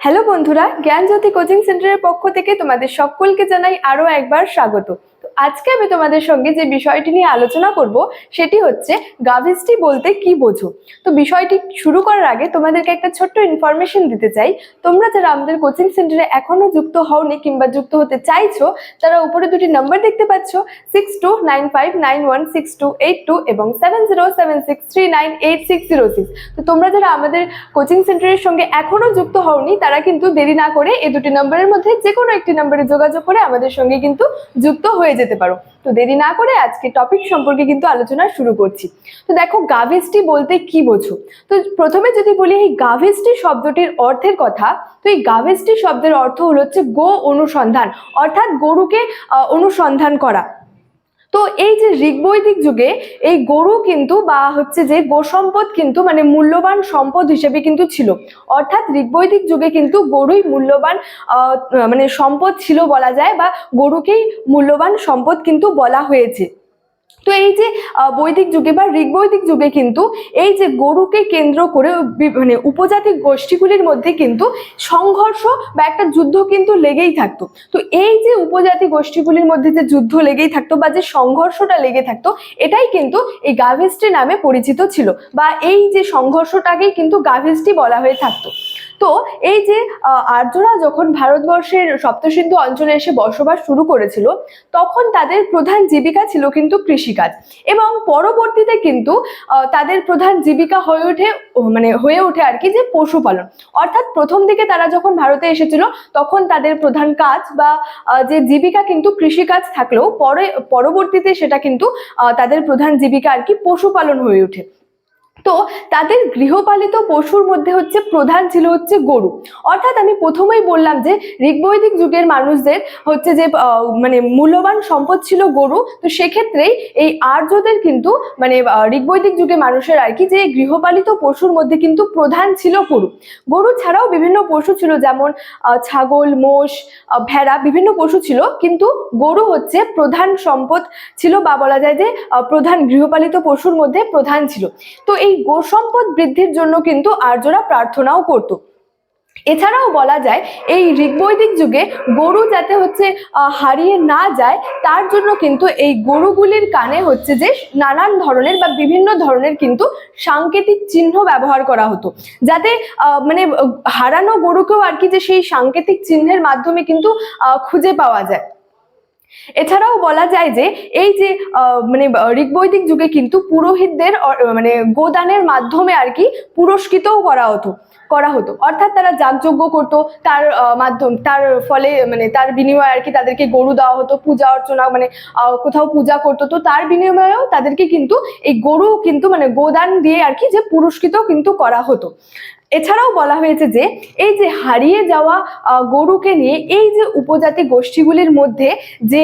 Hello বন্ধুরা জ্ঞানজ্যোতি coaching সেন্টারের পক্ষ থেকে তোমাদের সকলকে জানাই আরও একবার স্বাগত। আজকে আমি তোমাদের সঙ্গে যে বিষয়টি নিয়ে আলোচনা করব, সেটি হচ্ছে গাভিস্টি বলতে কি বোঝো? তো বিষয়টি শুরু করার আগে তোমাদেরকে একটা ছোট্ট ইনফরমেশন দিতে চাই। তোমরা যারা আমাদের কোচিং সেন্টারে এখনও যুক্ত হওনি কিংবা যুক্ত হতে চাইছো, তারা উপরে দুটি নাম্বার দেখতে পাচ্ছ six two nine five nine one six two eight two এবং seven zero seven six three nine eight six zero six তো তোমরা যারা আমাদের কোচিং সেন্টারের সঙ্গে এখনও যুক্ত হওনি, তারা কিন্তু দেরি না করে এই দুটি নম্বরের মধ্যে যে কোনো একটি নম্বরে যোগাযোগ করে আমাদের সঙ্গে কিন্তু যুক্ত হয়ে যেতে পারো। তো দেরি না করে আজকে টপিক সম্পর্কে কিন্তু আলোচনা শুরু করছি। তো দেখো গাভেস্টি বলতে কি বোঝো? তো প্রথমে যদি বলি, এই গাভেস্টি শব্দটির অর্থের কথা, তো এই গাভেস্টি শব্দের অর্থ হলো হচ্ছে গো অনুসন্ধান, অর্থাৎ গরুকে অনুসন্ধান করা। তো এই যে ঋগ্বৈদিক যুগে এই গরু কিন্তু বা হচ্ছে যে গোসম্পদ কিন্তু মানে মূল্যবান সম্পদ হিসেবে কিন্তু ছিল। অর্থাৎ ঋগ্বৈদিক যুগে কিন্তু গরুই মূল্যবান মানে সম্পদ ছিল বলা যায় বা গরুকেই মূল্যবান সম্পদ কিন্তু বলা হয়েছে। তো এই যে বৈদিক যুগে বা ঋগ্বৈদিক যুগে কিন্তু এই যে গরুকে কেন্দ্র করে মানে উপজাতি গোষ্ঠীগুলির মধ্যে কিন্তু সংঘর্ষ বা একটা যুদ্ধ কিন্তু লেগেই থাকতো। তো এই যে উপজাতি গোষ্ঠীগুলির মধ্যে যে যুদ্ধ লেগেই থাকতো বা যে সংঘর্ষটা লেগে থাকতো, এটাই কিন্তু এই গাভিস্ট্রি নামে পরিচিত ছিল বা এই যে সংঘর্ষটাকেই কিন্তু গাভিস্ট্রি বলা হয়ে থাকতো। তো এই যে আর্যরা যখন ভারতবর্ষের সপ্তসিন্ধু অঞ্চলে এসে বসবাস শুরু করেছিল, তখন তাদের প্রধান জীবিকা ছিল কিন্তু কৃষিকাজ। এবং পরবর্তীতে কিন্তু তাদের প্রধান জীবিকা হয়ে ওঠে মানে হয়ে ওঠে আর কি যে পশুপালন। অর্থাৎ প্রথম দিকে তারা যখন ভারতে এসেছিল, তখন তাদের প্রধান কাজ বা যে জীবিকা কিন্তু কৃষিকাজ থাকলেও, পরে, পরবর্তীতে সেটা কিন্তু তাদের প্রধান জীবিকা আর কি পশুপালন হয়ে ওঠে। তো তাদের গৃহপালিত পশুর মধ্যে হচ্ছে প্রধান ছিল হচ্ছে গরু। অর্থাৎ আমি প্রথমেই বললাম যে ঋগ্বৈদিক যুগের মানুষদের হচ্ছে যে মানে মূল্যবান সম্পদ ছিল গরু। তো সেক্ষেত্রেই এই আর্যদের কিন্তু মানে ঋগ্বৈদিক যুগে মানুষের আর কি যে গৃহপালিত পশুর মধ্যে কিন্তু প্রধান ছিল গরু। গরু ছাড়াও বিভিন্ন পশু ছিল যেমন ছাগল, মোষ ভেড়া বিভিন্ন পশু ছিল। কিন্তু গরু হচ্ছে প্রধান সম্পদ ছিল বা বলা যায় যে প্রধান গৃহপালিত পশুর মধ্যে প্রধান ছিল। তো এই গোসম্পদ বৃদ্ধির জন্য কিন্তু আর্যরা প্রার্থনাও করত। এছাড়াও বলা যায়, এই ঋগ্বৈদিক যুগে গরু যাতে হচ্ছে হারিয়ে না যায়, তার জন্য কিন্তু এই গরুগুলির কানে হচ্ছে যে নানান ধরনের বা বিভিন্ন ধরনের কিন্তু সাংকেতিক চিহ্ন ব্যবহার করা হতো। যাতে মানে হারানো গরুকেও আর কি যে সেই সাংকেতিক চিহ্নের মাধ্যমে কিন্তু খুঁজে পাওয়া যায়। এছাড়াও বলা যায় যে এই যে মানে ঋগ্বৈদিক যুগে কিন্তু পুরোহিতদের মানে গোদানের মাধ্যমে আর কি পুরস্কৃতও করা হতো করা হতো। অর্থাৎ তারা যাগযজ্ঞ করতো, তার মাধ্যম, তার ফলে মানে তার বিনিময়ে আর কি তাদেরকে গরু দেওয়া হতো, পূজা অর্চনা মানে কোথাও পূজা করতো। তো তার বিনিময়েও তাদেরকে কিন্তু এই গরু কিন্তু মানে গোদান দিয়ে আর কি যে পুরস্কৃত কিন্তু করা হতো। এছাড়াও বলা হয়েছে যে, এই যে হারিয়ে যাওয়া গরুকে নিয়ে এই যে উপজাতি গোষ্ঠীগুলির মধ্যে যে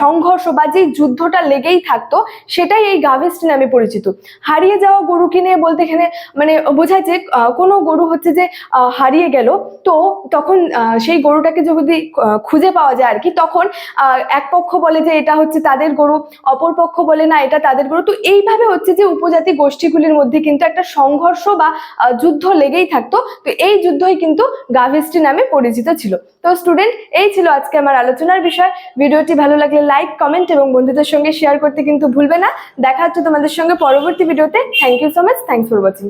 সংঘর্ষ বা যে যুদ্ধটা লেগেই থাকতো, সেটাই এই গাভেস্টি নামে পরিচিত। হারিয়ে যাওয়া গরুকে নিয়ে বলতে এখানে মানে বোঝায় যে কোনো গরু হচ্ছে যে হারিয়ে গেল, তো তখন সেই গরুটাকে যদি খুঁজে পাওয়া যায় আর কি তখন এক পক্ষ বলে যে এটা হচ্ছে তাদের গরু, অপর পক্ষ বলে না, এটা তাদের গরু, তো এইভাবে হচ্ছে যে উপজাতি গোষ্ঠীগুলির মধ্যে কিন্তু একটা সংঘর্ষ বা যুদ্ধ লেগেই থাকতো। তো এই যুদ্ধই কিন্তু গাভিস্টি নামে পরিচিত ছিল। তো স্টুডেন্ট এই ছিল আজকে আমার আলোচনার বিষয়। ভিডিওটি ভালো লাগলে লাইক কমেন্ট এবং বন্ধুদের সঙ্গে শেয়ার করতে কিন্তু ভুলবে না। দেখা হচ্ছে তোমাদের সঙ্গে পরবর্তী ভিডিওতে। Thank you so much thanks for watching